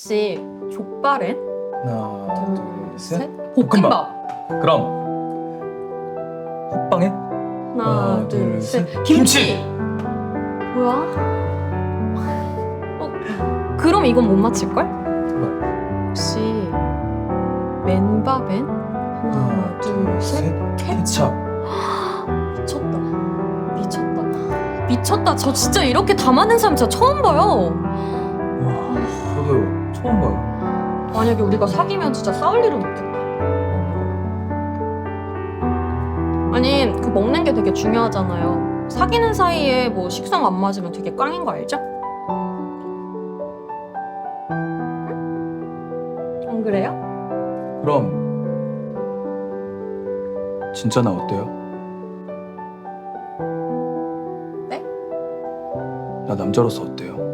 혹시 족발엔? 하나, 둘, 셋. 볶음밥. 그럼 호빵에 하나, 둘, 셋. 김치. 뭐야? 어, 그럼 이건 못 맞힐걸? 뭐야? 혹시 맨밥엔? 하나, 둘, 셋. 케찹. 미쳤다. 미쳤다. 미쳤다. 저 진짜 이렇게 다 맞는 사람 진짜 처음 봐요. 처음 봐요. 만약에 우리가 사귀면 진짜 싸울 일은 없겠다. 아니, 그 먹는 게 되게 중요하잖아요. 사귀는 사이에 뭐 식성 안 맞으면 되게 꽝인 거 알죠? 응? 안 그래요? 그럼 진짜 나 어때요? 네? 나 남자로서 어때요?